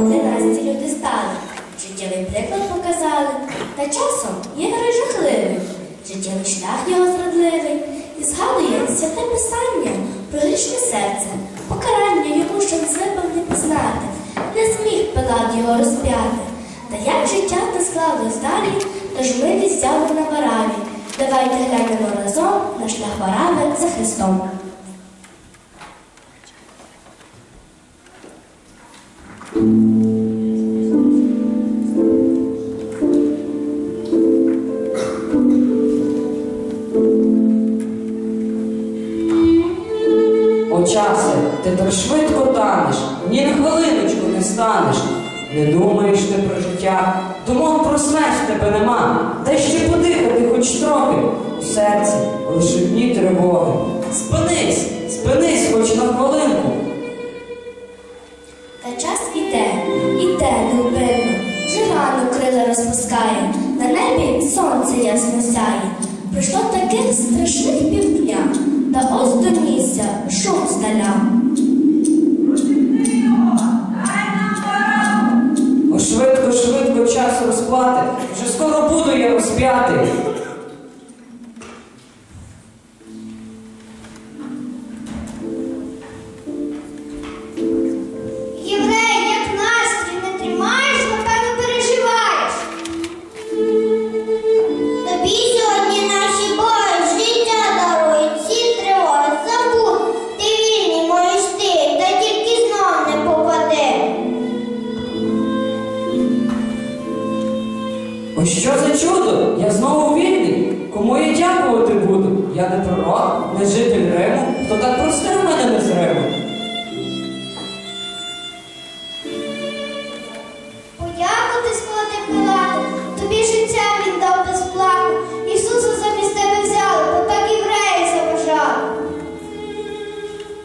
для нас ці люди стали. Життєвий приклад показали, та часом є герой жахливий, життєвий шлях його зрадливий, і згадує святе писання про грішне серце, покарання йому, щоб злипав не пізнати, не зміг Пилат його розп'яти. Та як життя не склалось далі, тож милість взяли на вараві. Давайте глянемо разом на шлях варави за Христом. Часе, ти так швидко танеш, ні на хвилиночку не станеш. Не думаєш ти про життя, думок про смерть тебе нема. Та ще подихати хоч трохи. У серці лише дні тривоги. Спинись, спинись хоч на хвилинку. Та час іде, іде невпинно, вже рано крила розпускає, на небі сонце ясно сяє. Пройшло таких страшних півдня, та ось донісся шум здаля. О, швидко, швидко час розплати, вже скоро буду я розп'ятий.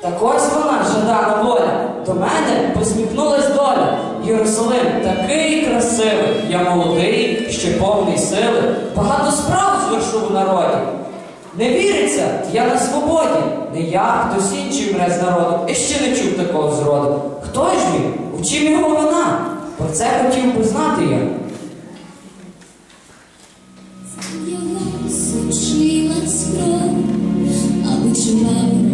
Так ось вона, жадана воля. До мене посміхнулась доля. Єрусалим такий красивий, я молодий, ще повний сили. Багато справ звершу в народі. Не віриться, я на свободі. Не я, хтось інший мре з народу. І ще не чув такого зроду. Хто ж він? У чим його вина? Про це хотів би знати я. Його сучилась кров, а вичував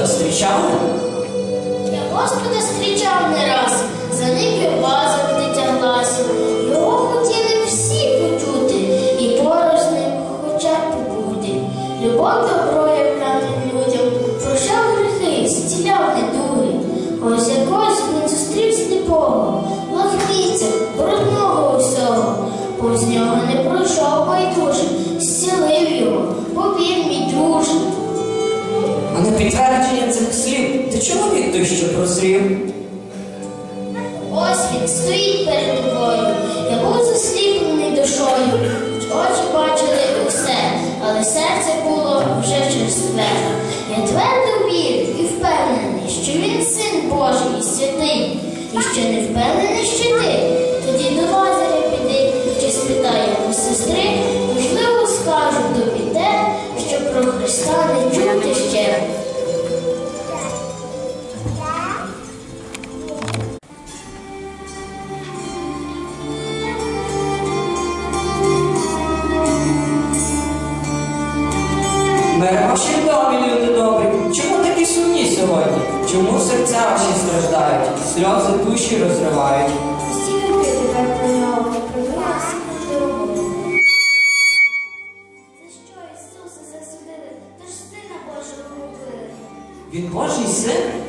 ви зустрічали? Я Господа зустрічав не раз, за ним я завжди ти чоловік той, що прозрів? Ось він стоїть перед тобою. Я був засліплений душою. Очі бачили усе, але серце було вже через скверно. Я твердо вірив і впевнений, що він син Божий і святий, і ще не впевнений, що ти. Тоді до Лазаря піди, чи спитай його сестри, можливо, скажуть тобі те, що про Христа не чути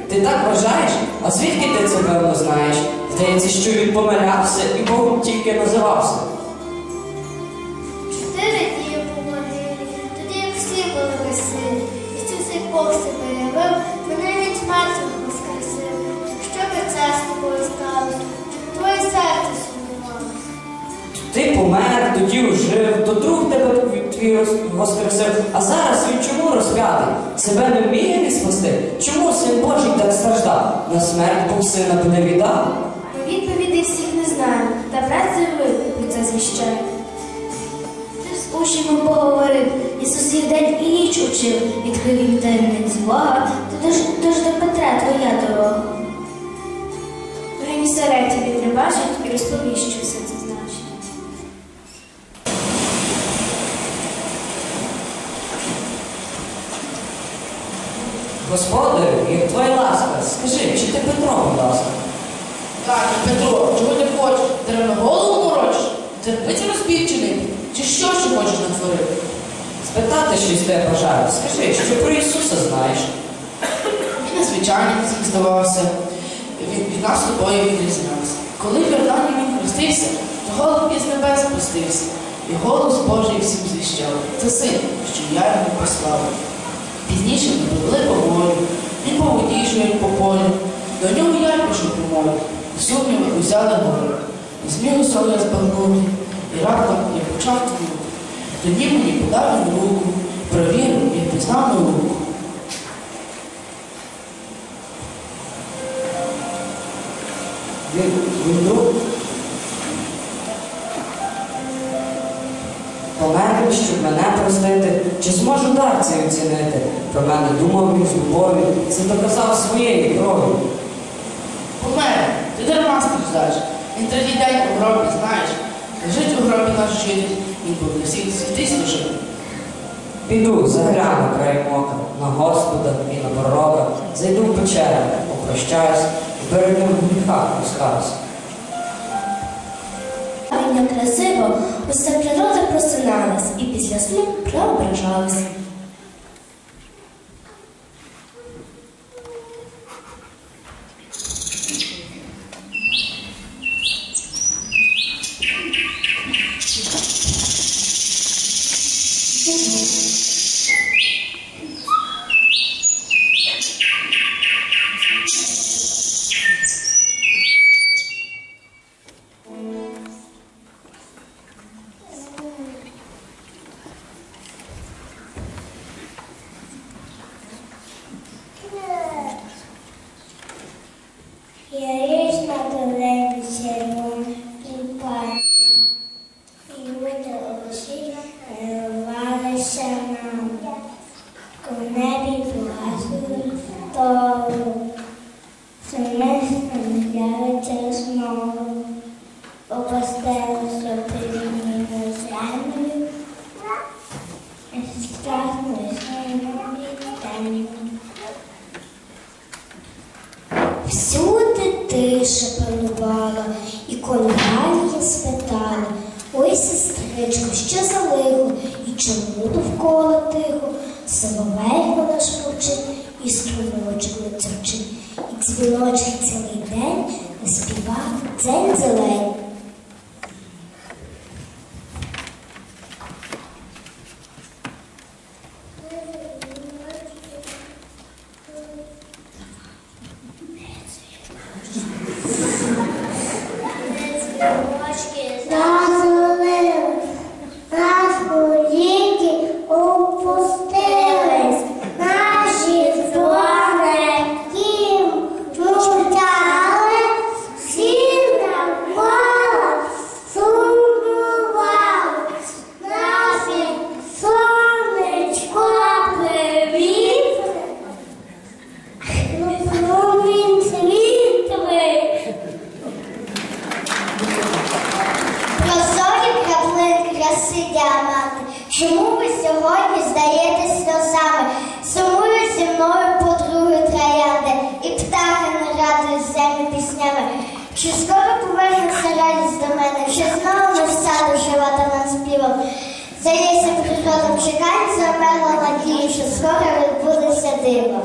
Ти так вважаєш? А звідки ти це певно знаєш? Здається, що він помилявся і Богом тільки називався. Чотири дні по могилі, тоді як всі були безсилі. Ісус як Бог себе явив, мене від мертвих воскресив. Що би це з тобою сталося? Чи твоє серце сумнівалося? Ти помер, тоді ожив, то друг тебе твій- твій воскресив. А зараз він чому розп'ятий? Себе не вміє не спасти? Чому син Божий так страждав? На смерть Бог сина буде віддав? Ми всіх не знаємо, та брат заявив, про це звіщає. Ти з учнями поговорив, Ісус їх день і ніч учив, відкрив їм таємниці Бога, то тож, до Петра твоя дорога. Він не бачить і розповість, що все це значить. Господарю, як твоя ласка, скажи, чи ти Петро, будь ласка? Так, Петро, чого ти хочеш? Треба голову морочиш? Терпиться розбівчений? Чи що ще хочеш натворити? Спитати щось тебе бажаю. Скажи, що про Ісуса знаєш? Він незвичайним всім здавався. Від, від нас з тобою відрізнявся. Коли в Йордані він хрестився, то голуб із небес спустився. І голос Божий всім звіщав. Це син, що я йому послав. Пізніше ми привели по морю. Він по воді йшов, по полю. До нього я пішов по морю. Сумніви узяли гору. Не зміг усього я збагнути. І раптом я почав тонути. Тоді мені подав він руку, провірив і пізнав науку. Він, він друг. Помер щоб мене простити, чи зможу дар цей оцінити? Про мене думав він з любов'ю, це доказав своєю кров'ю. Помер, ти дарма страждаєш. Він третій день у гробі, знаєш. Лежить у гробі наш житель, він буде всіх світи служив. Піду, загляну край мока, на Господа і на пророка, зайду в печеру, попрощаюсь, і перед ним в гріхах пускаюсь. Він красиво, уся природа просиналась і після сну преображалась. は全然 Чому ви сьогодні здаєтесь сльозами? Сумують зі мною подруги троянди, і птахи не радують землю піснями. Чи скоро повернеться радість до мене? Чи знову ми в саду живатиме співом? Здається, приходом чекають, замерла надію, що скоро відбудеться диво.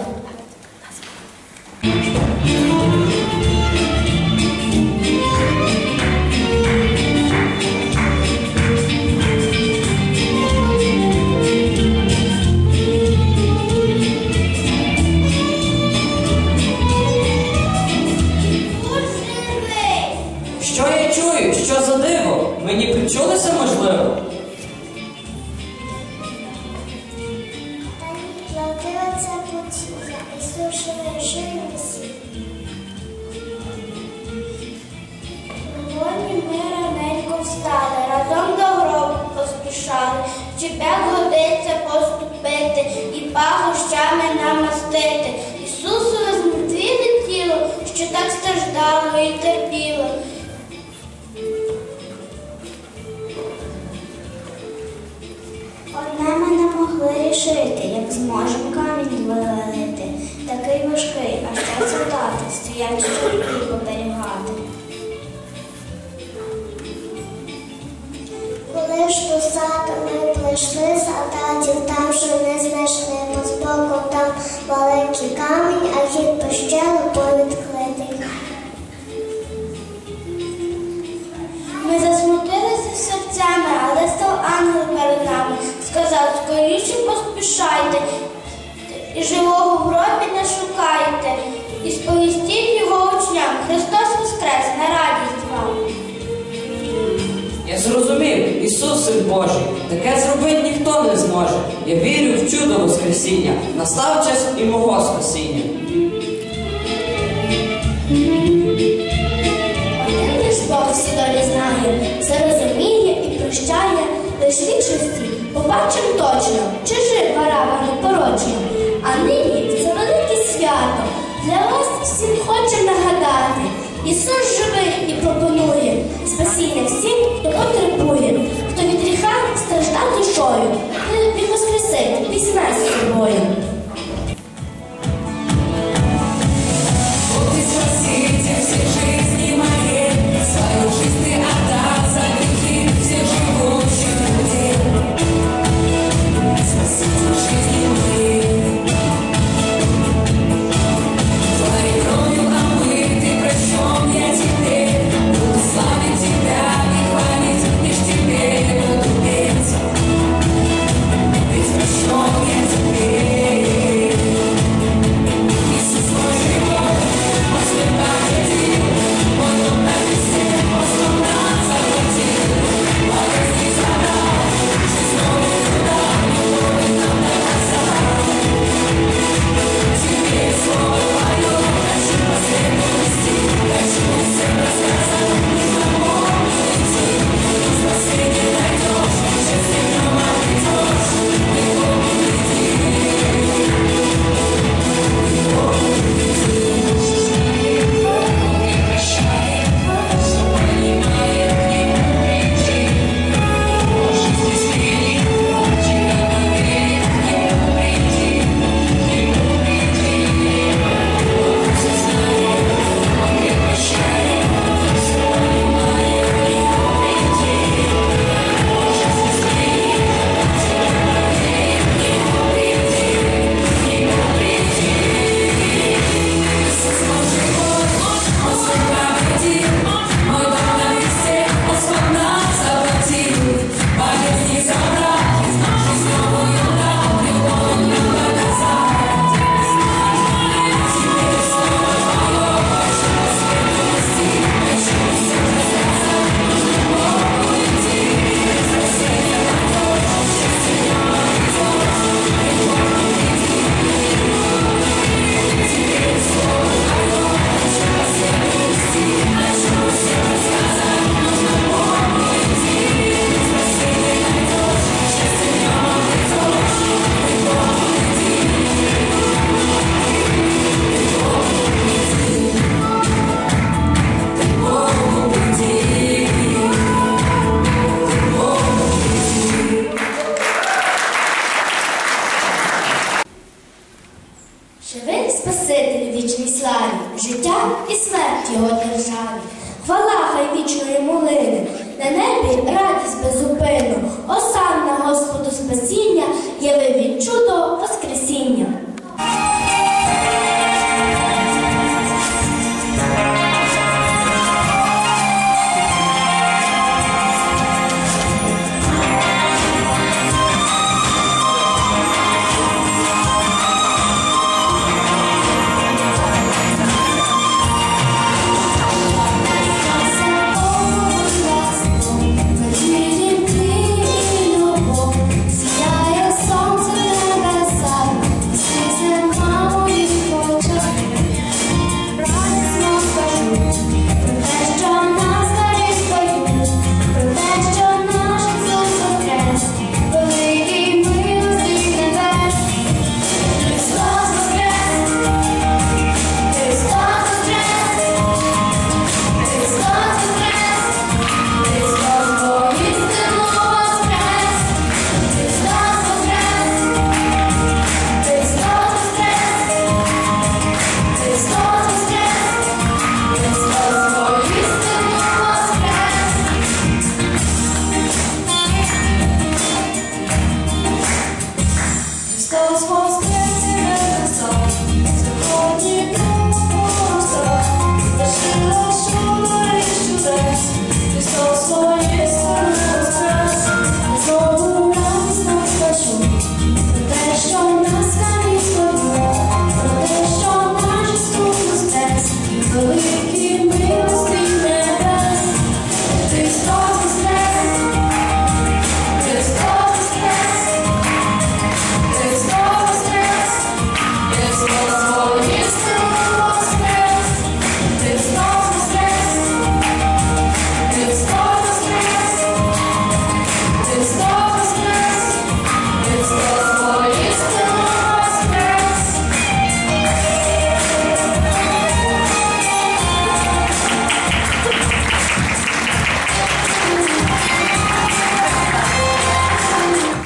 Чую? Що за диво? Мені причулося можливо? Платилася потія і сушили шинці. Воні ми разом до гробу поспішали, чи п'ять годиться поступити і пахощами намастити. Ісусове змертвіле тіло, що так страждало і. Могли як зможемо камінь вивалити. Такий важкий, а ще солдати стоять, щоб їх оберігати. Коли ж до саду ми прийшли солдатів, там що не знайшли, бо збоку там великий камінь, а хід пощелу відкритий. Скоріше поспішайте, і живого в гробі не шукайте. І сповістіть його учням. Христос воскрес, на радість вам. Я зрозумів, Ісус Син Божий, таке зробити ніхто не зможе. Я вірю в чудо Воскресіння, настав час і мого спасіння. Один лиш Бог всі долі знає, все розуміє і прощає, лиш вічності побачим точно, чи жив варава непорочно. А нині це велике свято. Для вас всім хочемо нагадати. Ісус живий і пропонує спасіння всім, хто потребує, хто від гріха страждав душою, Він воскресить, візьме з собою. Твоей кровью омыт